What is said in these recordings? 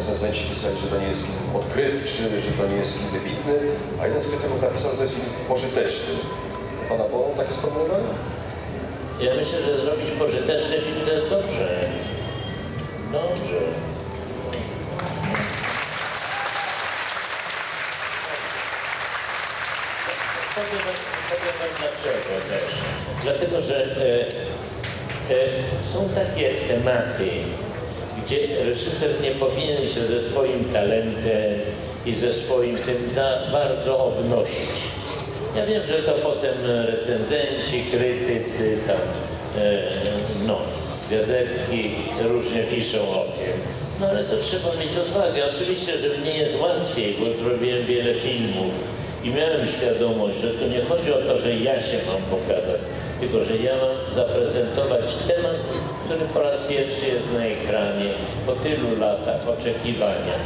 recenzenci pisali, że to nie jest film odkrywczy, że to nie jest film wybitny, a jeden z krytyków napisał, że to jest film pożyteczny. Pana bolą takie sformułowania? Ja myślę, że zrobić pożyteczny film to jest dobrze. Dobrze. Powiem wam dlaczego też. Dlatego, że e, e, są takie tematy, gdzie reżyser nie powinien się ze swoim talentem i ze swoim tym za bardzo obnosić. Ja wiem, że to potem recenzenci, krytycy, tam, e, no, gazetki różnie piszą o tym. No ale to trzeba mieć odwagę. Oczywiście, że mnie jest łatwiej, bo zrobiłem wiele filmów i miałem świadomość, że to nie chodzi o to, że ja się mam pokazać, tylko że ja mam zaprezentować temat, który po raz pierwszy jest na ekranie po tylu latach oczekiwania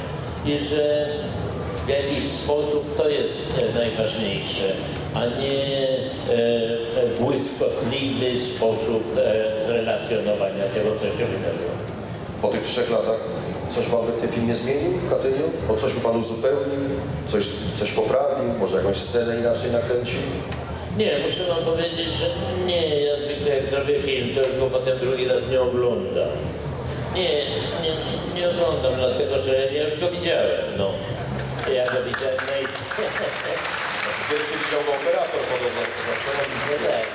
i że w jakiś sposób to jest e, najważniejsze, a nie e, e, błyskotliwy sposób zrelacjonowania tego, co się wydarzyło. Po tych trzech latach coś Pan by w tym filmie zmienił w Katyniu? O coś by Pan uzupełnił? Coś, coś poprawił? Może jakąś scenę inaczej nakręcił? Nie, muszę wam powiedzieć, że nie, ja zwykle jak zrobię film, to tylko potem drugi raz nie oglądam. Nie, nie, nie, nie oglądam, dlatego że ja już go widziałem, no. Ja go widziałem naj... Pierwszy widział go operator podobno. Nie, tak.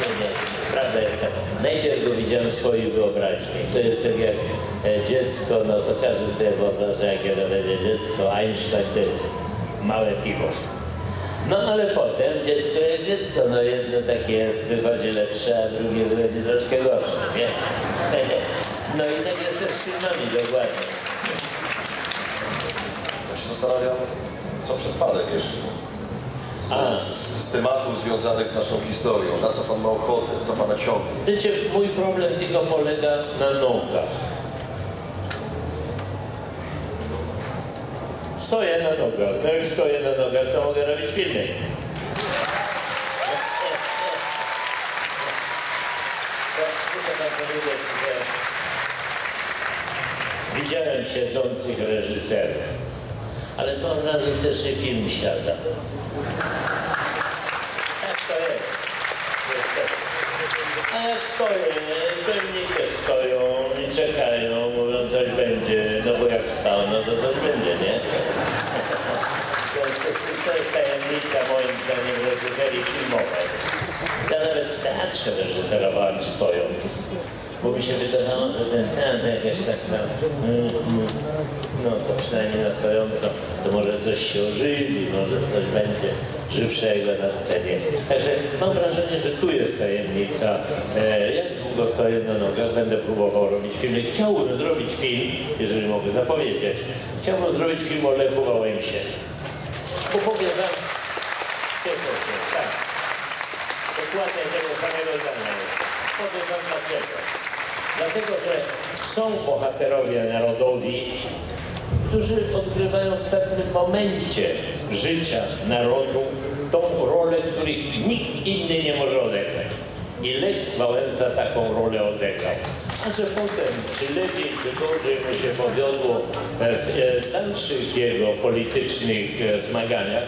nie, nie, prawda jest taka. Najpierw go widziałem w swojej wyobraźni. To jest tak jak e, dziecko, no to każdy sobie wyobraża, jakie to będzie dziecko. Einstein to jest małe piwo. No ale potem dziecko jak dziecko, no jedno takie jest, wychodzi lepsze, a drugie wychodzi troszkę gorsze, nie? No i tak jest też z filmami dokładnie. Ja się zastanawiam, co przed Panem jeszcze. Z, z, z tematów związanych z naszą historią. Na co Pan ma ochotę? Co Pana ciągnie? Wiecie, mój problem tylko polega na nogach. Stoję na nogach. No jak stoję na nogach, to mogę robić filmy. Widziałem siedzących reżyserów, ale to od razu też nie film siada. Tak. A jak stoję, pewnie też stoją i czekają, mówią coś będzie, no bo jak wstał, no to coś będzie, nie? W związku z tym to jest tajemnica moim zdaniem reżyserii filmowej. Ja nawet w teatrze reżyserowałem stojąc, bo mi się wydawało, że ten teatr jakaś tak tam, mm, mm, no to przynajmniej na stojąco, to może coś się ożywi, może coś będzie żywszego na scenie. Także mam wrażenie, że tu jest tajemnica. E, jak długo stoję na nogach, będę próbował robić filmy. Chciałbym zrobić film, jeżeli mogę zapowiedzieć, chciałbym zrobić film o Lechu Wałęsie. Wam, cieszę się, tak. Dokładnie tego samego zdania. Powiem dlaczego. Dlatego, że są bohaterowie narodowi, którzy odgrywają w pewnym momencie życia narodu tą rolę, których nikt inny nie może odegrać. I Lech Wałęsa taką rolę odegrał. A że potem, czy lepiej, czy gorzej mu się powiodło w e, dalszych jego politycznych e, zmaganiach,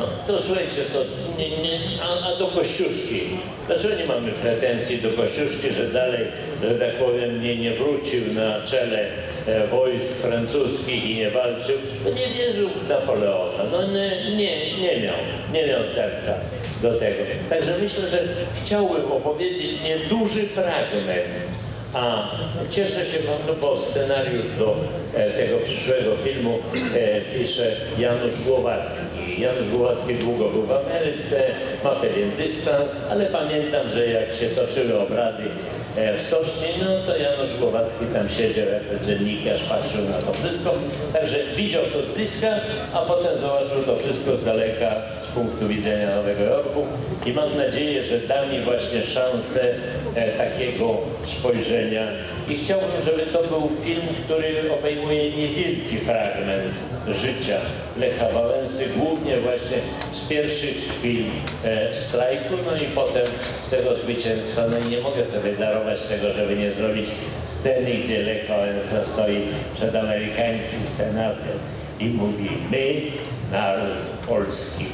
no to słuchajcie, to nie, nie, a, a do Kościuszki. Dlaczego nie mamy pretensji do Kościuszki, że dalej, że tak powiem, nie, nie wrócił na czele e, wojsk francuskich i nie walczył? No nie wierzył w Napoleona. No nie, nie, nie miał, nie miał serca do tego. Także myślę, że chciałbym opowiedzieć nieduży fragment a cieszę się bardzo, bo scenariusz do e, tego przyszłego filmu e, pisze Janusz Głowacki. Janusz Głowacki długo był w Ameryce, ma pewien dystans, ale pamiętam, że jak się toczyły obrady w stoczni, no to Janusz Głowacki tam siedział jako dziennikarz, patrzył na to wszystko. Także widział to z bliska, a potem zobaczył to wszystko z daleka z punktu widzenia Nowego Jorku i mam nadzieję, że da mi właśnie szansę e, takiego spojrzenia i chciałbym, żeby to był film, który obejmuje niewielki fragment życia Lecha Wałęsy, głównie właśnie pierwszych chwil e, strajku, no i potem z tego zwycięstwa, no i nie mogę sobie darować tego, żeby nie zrobić sceny, gdzie Lech Wałęsa stoi przed amerykańskim senatem i mówi my, naród polski.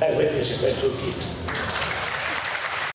Tak będzie się kończył film.